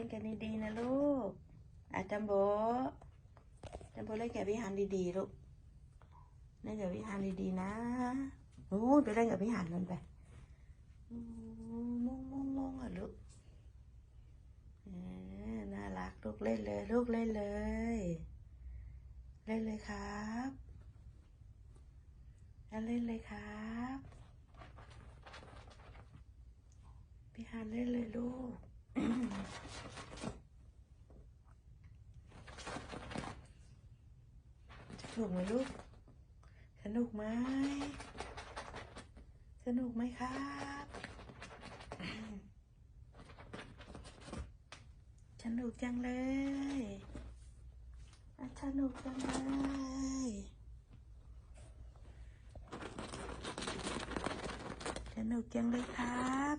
ล่นกันดีๆนะลูกอาจัมโบจัมโบเล่นกับพี่ฮันดีๆลูกเล่นกับพี่ฮันดีๆนะโอ้ยไปเล่นกับพี่ฮันนั่นไปมงมงมงอะลูกเออน่ารักลูกเล่นเลย ลูกเล่นเลย เล่นเลยครับเล่นเลยครับพี่ฮันเล่นเลยลูก สนุกไหมลูก สนุกไหม สนุกไหมครับสนุกจังเลยสนุกจังเลยสนุกจังเลยครับ